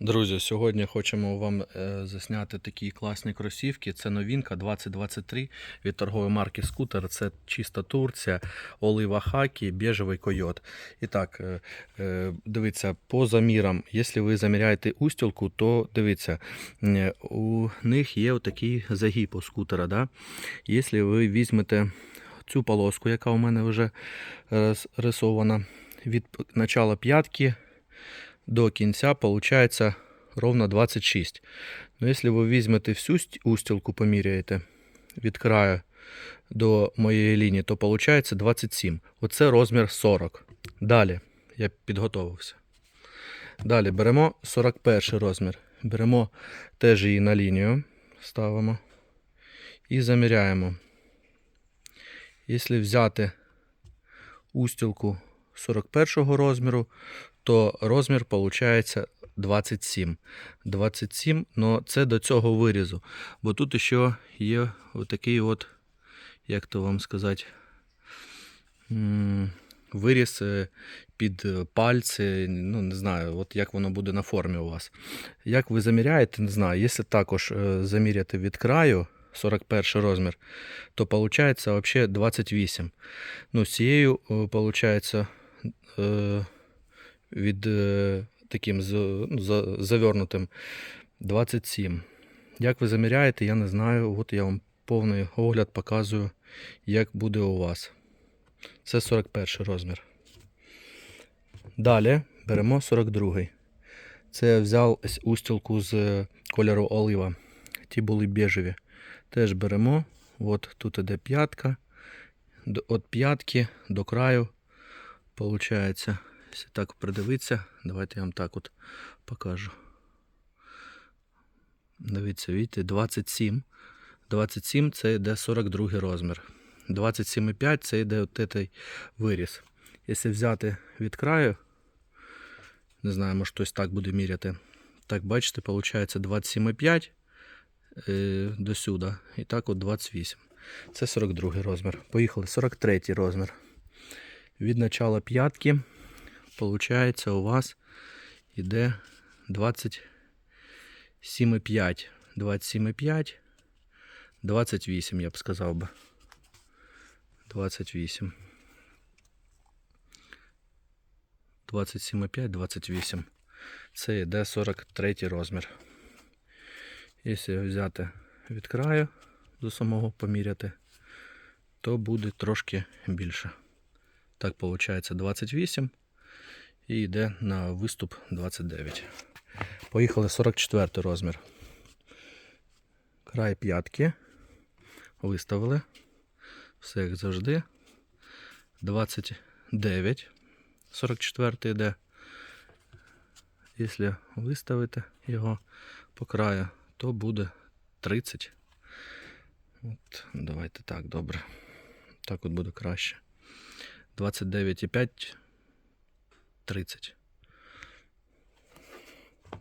Друзі, сьогодні хочемо вам е, засняти такі класні кросівки. Це новинка 2023 від торгової марки Скутер. Це чиста Турція, олива хакі, біжевий койот. І так, е, е, дивіться, по замірам, якщо ви заміряєте устілку, то дивіться, у них є отакий загиб у скутера. Да? Якщо ви візьмете цю полоску, яка у мене вже рисована, від начала п'ятки до кінця получается ровно 26. Но если ви візьмете всю ст- устілку, поміряєте від краю до моєї лінії, то получается 27. Оце розмір 40. Далі я підготовився. Далі беремо 41 розмір. Беремо теж її на лінію, ставимо і заміряємо. Якщо взяти устілку 41 розміру, то розмір виходить 27. 27, но це до цього вирізу. Бо тут ще є отакий от, як то вам сказати, виріз е, під е, пальці. Ну, не знаю, от як воно буде на формі у вас. Як ви заміряєте, не знаю. Якщо також е, заміряти від краю 41 розмір, то виходить взагалі 28. Ну, з цією, виходить, від е, таким ну, за, завернутим 27. Як ви заміряєте, я не знаю. От я вам повний огляд показую, як буде у вас. Це 41 розмір. Далі беремо 42. Це я взяв устілку з кольору олива. Ті були біжеві. Теж беремо. От тут іде п'ятка. От п'ятки до краю. Получається. Якщо так придивитися, давайте я вам так от покажу. Дивіться, бачите, 27. 27 це йде 42 розмір. 27,5 це йде от цей виріз. Якщо взяти від краю, не знаю, може хтось так буде міряти. Так, бачите, виходить 27,5 е, до сюди. І так от 28. Це 42 розмір. Поїхали. 43 розмір. Від начала п'ятки получается у вас іде 27,5. 27,5. 28, я б сказав би. 28. 27,5, 28. Це йде 43 розмір. Якщо взяти від краю до самого поміряти, то буде трошки більше. Так, виходить 28 і йде на виступ 29. Поїхали 44 розмір. Край п'ятки. Виставили. Все як завжди. 29. 44 йде. Якщо виставити його по краю, то буде 30. От, давайте так, добре. Так от буде краще. 29,5 30.